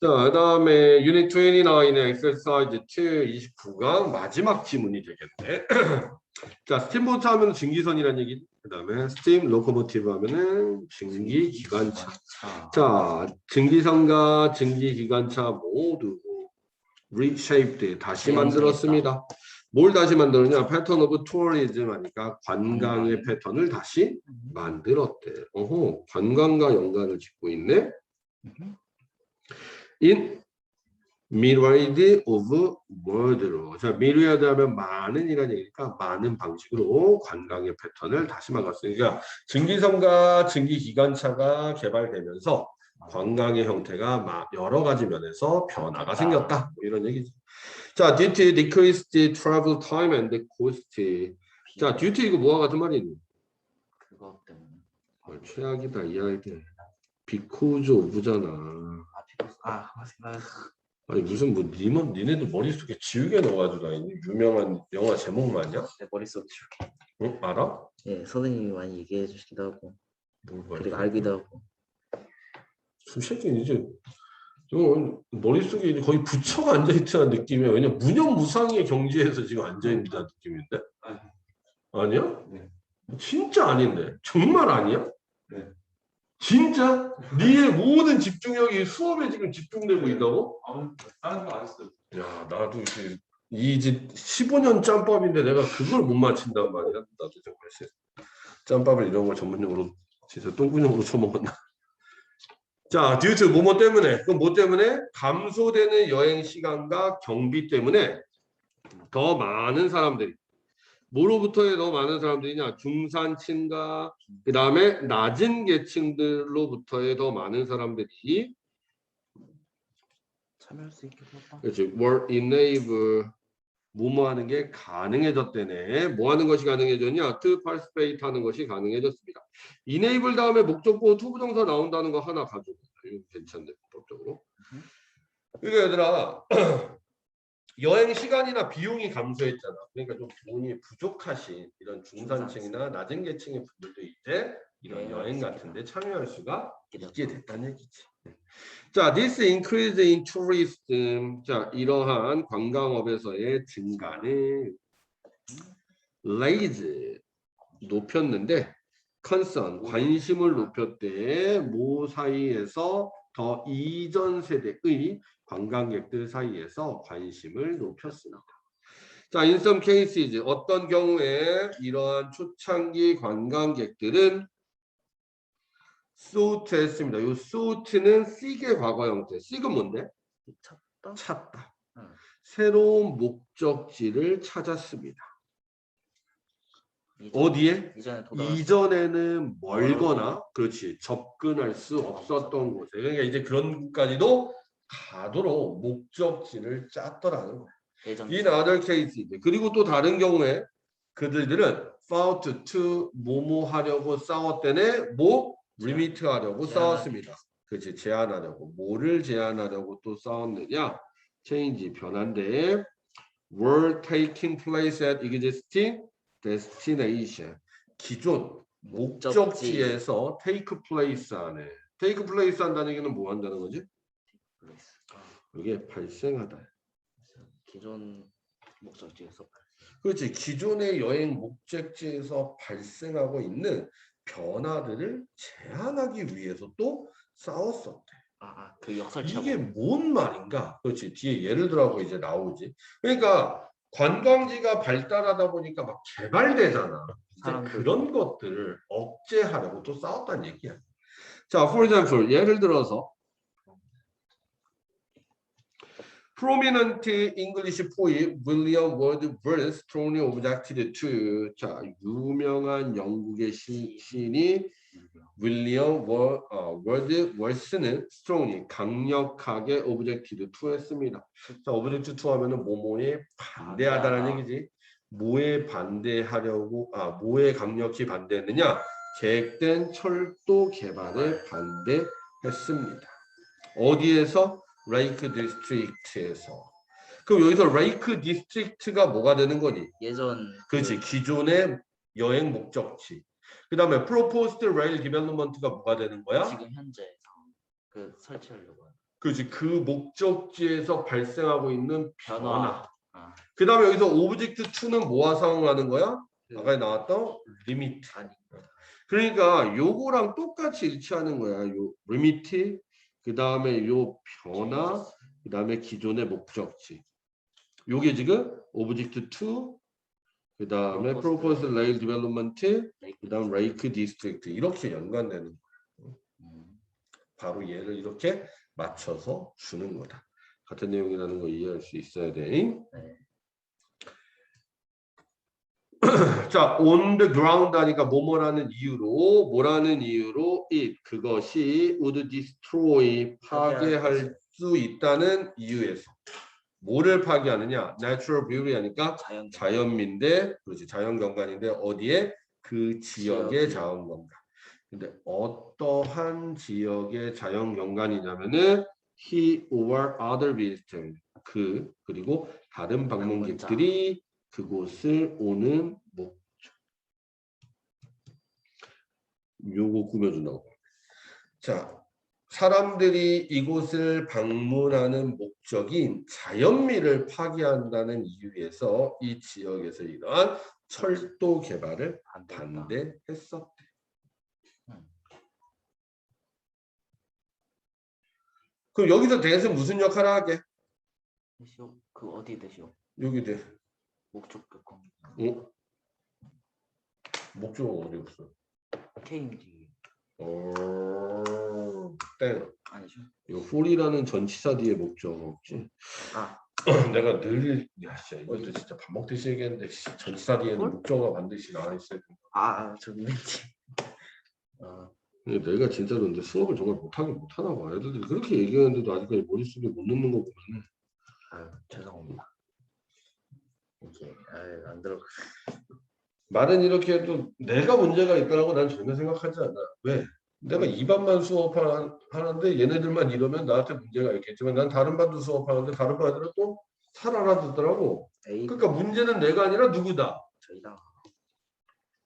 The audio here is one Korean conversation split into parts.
자, 그 다음에 유닛 29의 엑서사이즈 2 29강 마지막 지문이 되겠네. 자, 스팀보트 하면 증기선이라는 얘기. 그 다음에 스팀 로코모티브 하면은 증기 기관차. 자, 증기선과 증기 기관차 모두 reshaped 다시 만들었습니다. 뭘 다시 만들었냐? 패턴 오브 투어리즘 하니까 관광의 패턴을 다시 만들었대. 어허, 관광과 연관을 짓고 있네. In myriad of word로. 자, myriad 하면 많은 이라는 얘기니까 많은 방식으로 관광의 패턴을 다시 만들었어요. 그러니까 증기선과 증기기관차가 개발되면서 관광의 형태가 막 여러 가지 면에서 변화가 생겼다. 뭐 이런 얘기죠. 자, duty decreased the travel time and cost. 자, duty 이거 뭐와 같은 말이니? 그거 때문에. 어, 최악이다 이 아이들. because of잖아. 아. 아, 맞습니다. 아니 무슨 뭐 니는 니네들 머릿속에 지우개 넣어가지고 다니니 유명한 영화 제목 맞냐? 내 머릿속 지울게. 응 알아? 예, 선생님이 많이 얘기해 주시기도 하고, 뭘 봐요? 그리고 알기도 하고. 그 새끼는 이제 좀 머릿속에 이제 거의 부처가 앉아 있다는 느낌이야. 왜냐 면 무념무상의 경지에서 지금 앉아있는 느낌인데? 아니야? 네. 진짜 아닌데? 정말 아니야? 네. 진짜? 니의 모든 집중력이 수업에 지금 집중되고 있다고? 아무 다른 거안 했어요. 야 나도 이제 이제 15년 짬밥인데 내가 그걸 못 맞힌단 말이야. 나도 정말 쎄. 짬밥을 이런 걸 전문용어로 진짜 똥구녕으로 쳐먹었나. 자, 듀트 뭐뭐 때문에 그럼 뭐 때문에 감소되는 여행 시간과 경비 때문에 더 많은 사람들이 뭐로부터의 더 많은 사람들이냐 중산층과 그 다음에 낮은 계층들로부터의 더 많은 사람들이 참여할 수 있게 했다. 그렇지. were enable 뭐뭐 하는 게 가능해졌대네. 뭐 하는 것이 가능해졌냐? to participate 하는 것이 가능해졌습니다. enable 다음에 목적보 투부정사 나온다는 거 하나 가지고. 이거 괜찮네. 법적으로. 그러니까 얘들아 여행 시간이나 비용이 감소했잖아. 그러니까 좀 돈이 부족하신 이런 중산층이나 낮은 계층의 분들도 이제 이런 여행 같은데 참여할 수가 있게 됐다는 얘기지. 자, this increase in tourism. 자, 이러한 관광업에서의 증가는 raise 높였는데 concern 관심을 높였대 모 사이에서 더 이전 세대의 관광객들 사이에서 관심을 높였습니다. 자, some cases 어떤 경우에 이러한 초창기 관광객들은 소트했습니다. 이 소트는 seek의 과거 형태. seek은 뭔데? 찾다. 찾다. 응. 새로운 목적지를 찾았습니다. 이전- 어디에? 이전에 도달. 이전에는 멀거나 그렇지 접근할 수 없었던 곳에 그러니까 이제 그런 곳까지도 가도록 목적지를 짰더라는 거야. 예전. In other cases 그리고 또 다른 경우에 그들들은 fought to 뭐뭐 하려고 싸웠대네 뭐 limit 하려고 제한하기. 싸웠습니다. 그렇지 제한하려고 뭐를 제한하려고 또 싸웠느냐 change 변한데 were taking place at existing destination 기존 목적지. 목적지에서 take place 하네. take place 한다는 얘기는 뭐 한다는 거지? 이게 발생하다. 기존 목적지에서 그렇지. 기존의 여행 목적지에서 발생하고 있는 변화들을 제한하기 위해서 또 싸웠었대. 아, 아, 그 역설적 이게 뭔 말인가? 그렇지. 뒤에 예를 들어하고 이제 나오지. 그러니까 관광지가 발달하다 보니까 막 개발되잖아. 그런 것들을 억제하려고 또 싸웠다는 얘기야. 자, for example, 예를 들어서 prominent English poet William Wordsworth strongly objected to 자 유명한 영국의 시, 시인이 윌리엄 워, 어, 월드 월스는 strongly 강력하게 objected to 했습니다. 자, object to 하면은 뭐뭐에 반대하다라는 반대하다. 얘기지. 뭐에 반대하려고 아 뭐에 강력히 반대했느냐? 계획된 철도 개발에 반대했습니다. 어디에서? 레이크 디스트릭트에서. 그럼 여기서 레이크 디스트릭트가 뭐가 되는 거니? 예전 그렇지. 기존의 여행 목적지. 그 다음에 proposed rail development가 뭐가 되는 거야? 지금 현재 그 설치하려고 그렇지 그 목적지에서 발생하고 있는 변화. 변화. 아, 그 다음에 여기서 오브젝트 2는 뭐와 상응하는 거야? 아까 나왔던 리미트. 아니. 그러니까 요거랑 똑같이 일치하는 거야. 요 리미트, 그 다음에 요 변화, 그 다음에 기존의 목적지. 요게 지금 오브젝트 2, 그 다음에 프로포즈 레일 디벨롭먼트, 레이크. 그 다음 레이크 디스트릭트 이렇게 연관되는. 음, 바로 얘를 이렇게 맞춰서 주는 거다. 같은 내용이라는 거 이해할 수 있어야 돼. 네. 자, on the ground 하니까 뭐뭐라는 이유로, 뭐라는 이유로 it 그것이 would destroy 파괴할 수 있다는 이유에서 뭐를 파괴하느냐? natural beauty 하니까 자연. 자연민데, 그렇지 자연 경관인데 어디에 그 지역의. 자연 경관. 근데 어떠한 지역의 자연 경관이냐면은 he or other visitor 그 그리고 다른 방문객들이 그곳을 오는 목적. 요거 꾸며준다고. 자, 사람들이 이곳을 방문하는 목적인 자연미를 파괴한다는 이유에서 이 지역에서 이러한 철도 개발을. 반대했었대. 음. 그럼 여기서 대신 무슨 역할을 하게? 대시오. 그 어디 대시오? 여기 대. 목적 관 어? 목적은 어디 없어? KMG 어, 땡. 아니죠? 이거 홀이라는 전치사 뒤에 목적 없지. 아, 내가 늘, 야, 진짜 이것도 진짜 밥 먹듯이 얘기했는데 씨, 전치사 뒤에는 홀? 목적어가 반드시 나와 있어야 돼. 아, 저 왠지. 아, 근데 내가 진짜로 근데 수업을 정말 못하긴 못하나 봐. 애들들이 그렇게 얘기하는데도 아직까지 머릿속에 못 넣는 거 보면은. 아, 죄송합니다. 이렇게 아, 안 들어. 말은 이렇게 해도 내가 문제가 있다고 난 전혀 생각하지 않아. 왜? 내가 이 반만 수업하는데 얘네들만 이러면 나한테 문제가 있겠지만 난 다른 반도 수업하는데 다른 반들은 또 잘 알아듣더라고. 그러니까 문제는 내가 아니라 누구다. 저희다.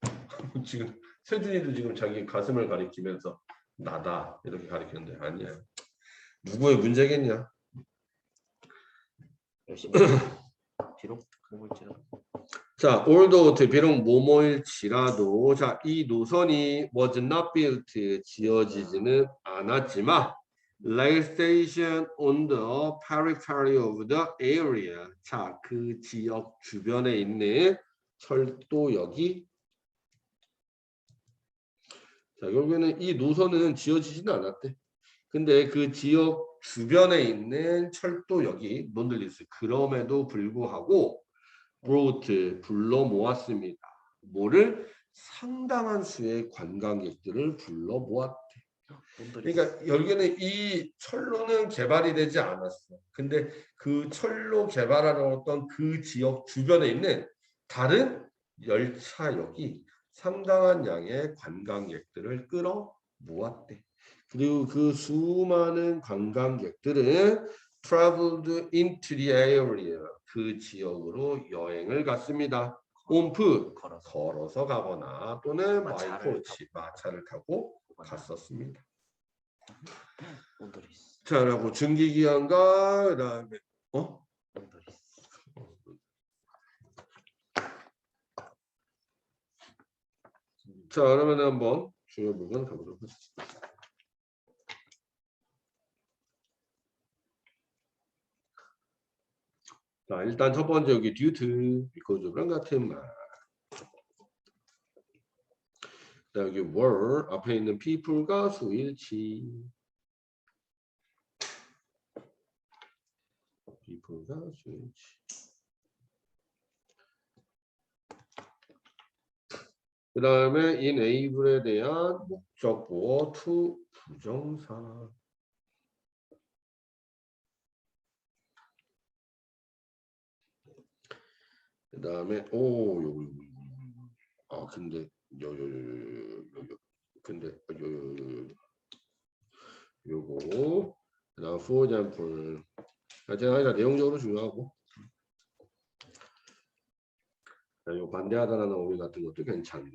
지금 세준이도 지금 자기 가슴을 가리키면서 나다 이렇게 가리키는데 아니야. 누구의 문제겠냐? 열심히. 비록 그걸지라. 자, although 비록 뭐뭐일지라도 자, 이 노선이 was not built 지어지지는 않았지만 rail station on the periphery of the area 자, 그 지역 주변에 있는 철도역이 자, 결국에는 이 노선은 지어지지는 않았대. 근데 그 지역 주변에 있는 철도역이 몬들리스 그럼에도 불구하고 brought 불러 모았습니다. 뭐를 상당한 수의 관광객들을 불러 모았대. 분들이 그러니까 여기는 이 철로는 개발이 되지 않았어. 근데 그 철로 개발하러 어떤 그 지역 주변에 있는 다른 열차역이 상당한 양의 관광객들을 끌어 모았대. 그리고 그 수많은 관광객들은 traveled into the area 그 지역으로 여행을 갔습니다. foot 걸어서 걸어서 가거나 또는 마이코치 마차를 타고 갔었습니다. 자, 그리고 증기 기관과 그다음에 어? 자, 그러면 한번 중요 부분 가보도록 하겠습니다. 자, 일단 첫 번째 여기 because of랑 같은 말. 자, 여기 were 앞에 있는 people가 수일치. people가 수일치. 그 다음에 enable에 대한 목적보 to 부정사. 그 다음에 오 요거 요거. 아 근데 요요요요요 근데 요요요 요거 그다음 for example 하여튼 아니라 내용적으로 중요하고 자, 요 반대하다라는 어휘 같은 것도 괜찮네.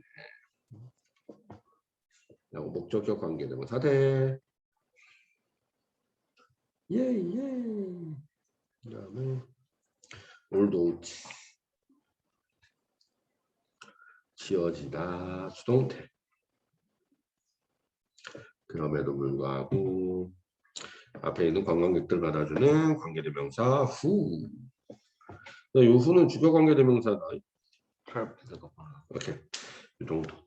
요 목적격 관계되면 사대 예예. 그다음에 올도치 지어지다 수동태. 그럼에도 불구하고 앞에 있는 관광객들 받아주는 관계대명사 후. 이 후는 주격 관계대명사다. 오케이 이 정도.